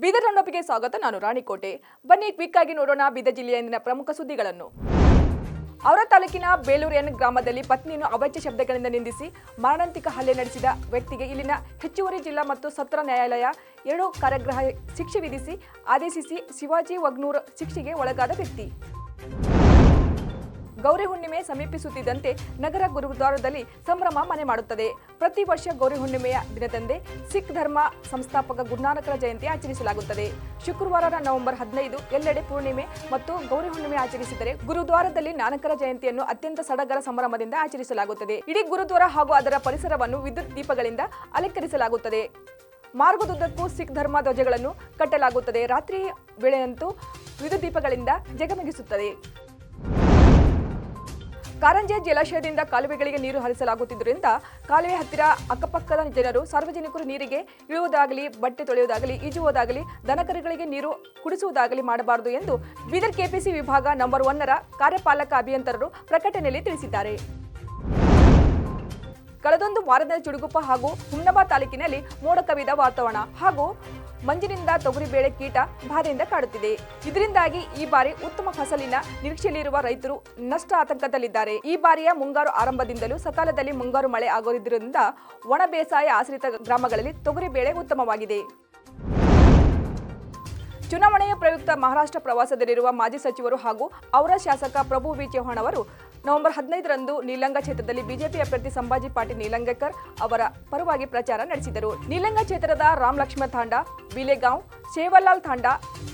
ಬೀದರ್ ರೌಂಡಪ್ಗೆ ಸ್ವಾಗತ. ನಾನು ರಾಣಿಕೋಟೆ. ಬನ್ನಿ ಕ್ವಿಕ್ ಆಗಿ ನೋಡೋಣ ಬೀದರ್ ಜಿಲ್ಲೆಯ ಇಂದಿನ ಪ್ರಮುಖ ಸುದ್ದಿಗಳನ್ನು. ಅವರ ತಾಲೂಕಿನ ಬೇಲೂರು ಎನ್ ಗ್ರಾಮದಲ್ಲಿ ಪತ್ನಿಯನ್ನು ಅವಾಚ್ಯ ಶಬ್ದಗಳಿಂದ ನಿಂದಿಸಿ ಮಾರಣಾಂತಿಕ ಹಲ್ಲೆ ನಡೆಸಿದ ವ್ಯಕ್ತಿಗೆ ಇಲ್ಲಿನ ಹೆಚ್ಚುವರಿ ಜಿಲ್ಲಾ ಮತ್ತು ಸತ್ರ ನ್ಯಾಯಾಲಯ ಎರಡು ಕಾರ್ಯಗ್ರಹ ಶಿಕ್ಷೆ ವಿಧಿಸಿ ಆದೇಶಿಸಿ ಶಿವಾಜಿ ವಗ್ನೂರ್ ಶಿಕ್ಷೆಗೆ ಒಳಗಾದ ವ್ಯಕ್ತಿ. ಗೌರಿ ಹುಣ್ಣಿಮೆ ಸಮೀಪಿಸುತ್ತಿದ್ದಂತೆ ನಗರ ಗುರುದ್ವಾರದಲ್ಲಿ ಸಂಭ್ರಮ ಮನೆ ಮಾಡುತ್ತದೆ. ಪ್ರತಿ ವರ್ಷ ಗೌರಿ ಹುಣ್ಣಿಮೆಯ ದಿನದಂದೇ ಸಿಖ್ ಧರ್ಮ ಸಂಸ್ಥಾಪಕ ಗುರುನಾನಕರ ಜಯಂತಿ ಆಚರಿಸಲಾಗುತ್ತದೆ. ಶುಕ್ರವಾರ ನವೆಂಬರ್ ಹದಿನೈದು ಎಲ್ಲೆಡೆ ಪೂರ್ಣಿಮೆ ಮತ್ತು ಗೌರಿ ಹುಣ್ಣಿಮೆ ಆಚರಿಸಿದರೆ ಗುರುದ್ವಾರದಲ್ಲಿ ನಾನಕರ ಜಯಂತಿಯನ್ನು ಅತ್ಯಂತ ಸಡಗರ ಸಂಭ್ರಮದಿಂದ ಆಚರಿಸಲಾಗುತ್ತದೆ. ಇಡೀ ಗುರುದ್ವಾರ ಹಾಗೂ ಅದರ ಪರಿಸರವನ್ನು ವಿದ್ಯುತ್ ದೀಪಗಳಿಂದ ಅಲಂಕರಿಸಲಾಗುತ್ತದೆ. ಮಾರ್ಗದುದ್ದಕ್ಕೂ ಸಿಖ್ ಧರ್ಮ ಧ್ವಜಗಳನ್ನು ಕಟ್ಟಲಾಗುತ್ತದೆ. ರಾತ್ರಿ ವೇಳೆಯಂತೂ ವಿದ್ಯುತ್ ದೀಪಗಳಿಂದ ಜಗಮಗಿಸುತ್ತದೆ. ಕಾರಂಜೆ ಜಲಾಶಯದಿಂದ ಕಾಲುವೆಗಳಿಗೆ ನೀರು ಹರಿಸಲಾಗುತ್ತಿದ್ದರಿಂದ ಕಾಲುವೆ ಹತ್ತಿರ ಅಕ್ಕಪಕ್ಕದ ಜನರು ಸಾರ್ವಜನಿಕರು ನೀರಿಗೆ ಇಳುವುದಾಗಲಿ, ಬಟ್ಟೆ ತೊಳೆಯುವುದಾಗಲಿ, ಈಜುವುದಾಗಲಿ, ದನಕರುಗಳಿಗೆ ನೀರು ಕುಡಿಸುವುದಾಗಲಿ ಮಾಡಬಾರದು ಎಂದು ಬೀದರ್ ಕೆಪಿಸಿ ವಿಭಾಗ ನಂಬರ್ ಒನ್ನರ ಕಾರ್ಯಪಾಲಕ ಅಭಿಯಂತರರು ಪ್ರಕಟಣೆಯಲ್ಲಿ ತಿಳಿಸಿದ್ದಾರೆ. ಕಳೆದೊಂದು ವಾರದ ಚುಡುಗುಪ್ಪ ಹಾಗೂ ಹುಮ್ನಬಾ ತಾಲೂಕಿನಲ್ಲಿ ಮೋಡ ಕವಿದ ವಾತಾವರಣ ಹಾಗೂ ಮಂಜಿನಿಂದ ತೊಗರಿಬೇಳೆ ಕೀಟ ಬಾಧೆಯಿಂದ ಕಾಡುತ್ತಿದೆ. ಇದರಿಂದಾಗಿ ಈ ಬಾರಿ ಉತ್ತಮ ಫಸಲಿನ ನಿರೀಕ್ಷೆಯಲ್ಲಿರುವ ರೈತರು ನಷ್ಟ ಆತಂಕದಲ್ಲಿದ್ದಾರೆ. ಈ ಬಾರಿಯ ಮುಂಗಾರು ಆರಂಭದಿಂದಲೂ ಸಕಾಲದಲ್ಲಿ ಮುಂಗಾರು ಮಳೆ ಆಗುವುದರಿಂದ ಒಣ ಬೇಸಾಯ ಆಶ್ರಿತ ಗ್ರಾಮಗಳಲ್ಲಿ ತೊಗರಿಬೇಳೆ ಉತ್ತಮವಾಗಿದೆ. ಚುನಾವಣೆಯ ಪ್ರಯುಕ್ತ ಮಹಾರಾಷ್ಟ್ರ ಪ್ರವಾಸದಲ್ಲಿರುವ ಮಾಜಿ ಸಚಿವರು ಹಾಗೂ ಅವರ ಶಾಸಕ ಪ್ರಭು ವಿ. ಚೌಹಾಣ್ ಅವರು ನವೆಂಬರ್ ಹದಿನೈದರಂದು ನೀಲಂಗ ಕ್ಷೇತ್ರದಲ್ಲಿ ಬಿಜೆಪಿ ಅಭ್ಯರ್ಥಿ ಸಂಭಾಜಿ ಪಾಟೀಲ್ ನೀಲಂಗಕರ್ ಅವರ ಪರವಾಗಿ ಪ್ರಚಾರ ನಡೆಸಿದರು. ನೀಲಂಗ ಕ್ಷೇತ್ರದ ರಾಮ್ ಲಕ್ಷ್ಮಣ ತಾಂಡ ಬಿಲೆಗಾಂವ್ ಶೇವಲಾಲ್ ತಾಂಡ,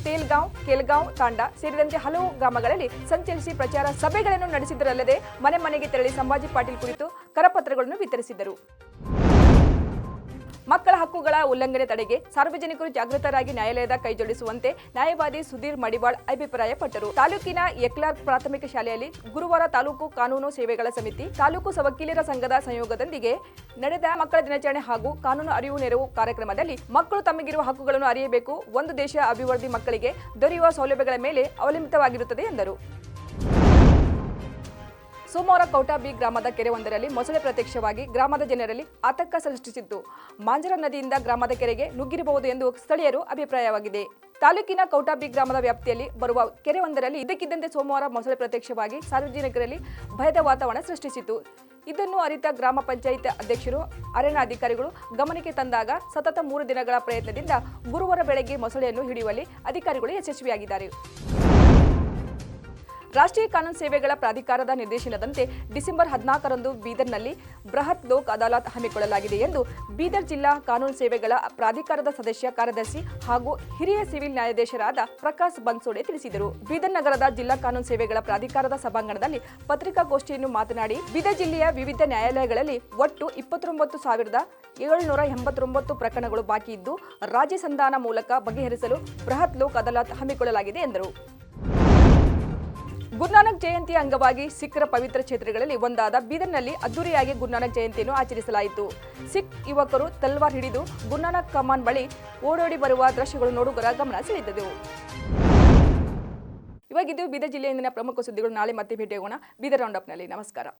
ತೇಲ್ಗಾಂವ್, ಕೆಲ್ಗಾಂವ್ ತಾಂಡ ಸೇರಿದಂತೆ ಹಲವು ಗ್ರಾಮಗಳಲ್ಲಿ ಸಂಚರಿಸಿ ಪ್ರಚಾರ ಸಭೆಗಳನ್ನು ನಡೆಸಿದರಲ್ಲದೆ ಮನೆ ಮನೆಗೆ ತೆರಳಿ ಸಂಭಾಜಿ ಪಾಟೀಲ್ ಕುರಿತು ಕರಪತ್ರಗಳನ್ನು ವಿತರಿಸಿದರು. ಹಕ್ಕುಗಳ ಉಲ್ಲಂಘನೆ ತಡೆಗೆ ಸಾರ್ವಜನಿಕರು ಜಾಗೃತರಾಗಿ ನ್ಯಾಯಾಲಯದ ಕೈಜೋಡಿಸುವಂತೆ ನ್ಯಾಯವಾದಿ ಸುಧೀರ್ ಮಡಿವಾಳ್ ಅಭಿಪ್ರಾಯಪಟ್ಟರು. ತಾಲೂಕಿನ ಯಕ್ಲಾರ್ ಪ್ರಾಥಮಿಕ ಶಾಲೆಯಲ್ಲಿ ಗುರುವಾರ ತಾಲೂಕು ಕಾನೂನು ಸೇವೆಗಳ ಸಮಿತಿ, ತಾಲೂಕು ಸವಕೀಲರ ಸಂಘದ ಸಂಯೋಗದೊಂದಿಗೆ ನಡೆದ ಮಕ್ಕಳ ದಿನಾಚರಣೆ ಹಾಗೂ ಕಾನೂನು ಅರಿವು ನೆರವು ಕಾರ್ಯಕ್ರಮದಲ್ಲಿ ಮಕ್ಕಳು ತಮಗಿರುವ ಹಕ್ಕುಗಳನ್ನು ಅರಿಯಬೇಕು, ಒಂದು ದೇಶ ಅಭಿವೃದ್ಧಿ ಮಕ್ಕಳಿಗೆ ದೊರೆಯುವ ಸೌಲಭ್ಯಗಳ ಮೇಲೆ ಅವಲಂಬಿತವಾಗಿರುತ್ತದೆ ಎಂದರು. ಸೋಮವಾರ ಕೌಟಾಬಿ ಗ್ರಾಮದ ಕೆರೆಯೊಂದರಲ್ಲಿ ಮೊಸಳೆ ಪ್ರತ್ಯಕ್ಷವಾಗಿ ಗ್ರಾಮದ ಜನರಲ್ಲಿ ಆತಂಕ ಸೃಷ್ಟಿಸಿತ್ತು. ಮಾಂಜರ ನದಿಯಿಂದ ಗ್ರಾಮದ ಕೆರೆಗೆ ನುಗ್ಗಿರಬಹುದು ಎಂದು ಸ್ಥಳೀಯರು ಅಭಿಪ್ರಾಯವಾಗಿದೆ. ತಾಲೂಕಿನ ಕೌಟಾಬಿ ಗ್ರಾಮದ ವ್ಯಾಪ್ತಿಯಲ್ಲಿ ಬರುವ ಕೆರೆಯೊಂದರಲ್ಲಿ ಇದಕ್ಕಿದ್ದಂತೆ ಸೋಮವಾರ ಮೊಸಳೆ ಪ್ರತ್ಯಕ್ಷವಾಗಿ ಸಾರ್ವಜನಿಕರಲ್ಲಿ ಭಯದ ವಾತಾವರಣ ಸೃಷ್ಟಿಸಿತು ಇದನ್ನು ಅರಿತ ಗ್ರಾಮ ಪಂಚಾಯತ್ ಅಧ್ಯಕ್ಷರು ಅರಣ್ಯಾಧಿಕಾರಿಗಳು ಗಮನಕ್ಕೆ ತಂದಾಗ ಸತತ ಮೂರು ದಿನಗಳ ಪ್ರಯತ್ನದಿಂದ ಗುರುವಾರ ಬೆಳಗ್ಗೆ ಮೊಸಳೆಯನ್ನು ಹಿಡಿಯುವಲ್ಲಿ ಅಧಿಕಾರಿಗಳು ಯಶಸ್ವಿಯಾಗಿದ್ದಾರೆ. ರಾಷ್ಟ್ರೀಯ ಕಾನೂನು ಸೇವೆಗಳ ಪ್ರಾಧಿಕಾರದ ನಿರ್ದೇಶನದಂತೆ ಡಿಸೆಂಬರ್ ಹದಿನಾಲ್ಕರಂದು ಬೀದರ್ನಲ್ಲಿ ಬೃಹತ್ ಲೋಕ್ ಅದಾಲತ್ ಹಮ್ಮಿಕೊಳ್ಳಲಾಗಿದೆ ಎಂದು ಬೀದರ್ ಜಿಲ್ಲಾ ಕಾನೂನು ಸೇವೆಗಳ ಪ್ರಾಧಿಕಾರದ ಸದಸ್ಯ ಕಾರ್ಯದರ್ಶಿ ಹಾಗೂ ಹಿರಿಯ ಸಿವಿಲ್ ನ್ಯಾಯಾಧೀಶರಾದ ಪ್ರಕಾಶ್ ಬನ್ಸೋಡೆ ತಿಳಿಸಿದರು. ಬೀದರ್ ನಗರದ ಜಿಲ್ಲಾ ಕಾನೂನು ಸೇವೆಗಳ ಪ್ರಾಧಿಕಾರದ ಸಭಾಂಗಣದಲ್ಲಿ ಪತ್ರಿಕಾಗೋಷ್ಠಿಯನ್ನು ಮಾತನಾಡಿ, ಬೀದರ್ ಜಿಲ್ಲೆಯ ವಿವಿಧ ನ್ಯಾಯಾಲಯಗಳಲ್ಲಿ ಒಟ್ಟು ಇಪ್ಪತ್ತೊಂಬತ್ತು ಸಾವಿರದ ಏಳುನೂರ ಎಂಬತ್ತೊಂಬತ್ತು ಪ್ರಕರಣಗಳು ಬಾಕಿ ಇದ್ದು, ರಾಜ್ಯ ಸಂಧಾನ ಮೂಲಕ ಬಗೆಹರಿಸಲು ಬೃಹತ್ ಲೋಕ್ ಅದಾಲತ್ ಹಮ್ಮಿಕೊಳ್ಳಲಾಗಿದೆ ಎಂದರು. ಗುರುನಾನಕ್ ಜಯಂತಿ ಅಂಗವಾಗಿ ಸಿಖ್ರ ಪವಿತ್ರ ಕ್ಷೇತ್ರಗಳಲ್ಲಿ ಒಂದಾದ ಬೀದರ್ನಲ್ಲಿ ಅದ್ದೂರಿಯಾಗಿ ಗುರುನಾನಕ್ ಜಯಂತಿಯನ್ನು ಆಚರಿಸಲಾಯಿತು. ಸಿಖ್ ಯುವಕರು ತಲ್ವಾರ್ ಹಿಡಿದು ಗುರುನಾನಕ್ ಕಮಾನ್ ಬಳಿ ಓಡೋಡಿ ಬರುವ ದೃಶ್ಯಗಳು ನೋಡುಗರ ಗಮನ ಸೆಳೆದಿದ್ದವು ಇವಾಗಿದ್ದು ಬೀದರ್ ಜಿಲ್ಲೆಯಿಂದಿನ ಪ್ರಮುಖ ಸುದ್ದಿಗಳು ನಾಳೆ ಮತ್ತೆ ಭೇಟಿಯಾಗೋಣ. ಬೀದರ್ ರೌಂಡಪ್ನಲ್ಲಿ ನಮಸ್ಕಾರ.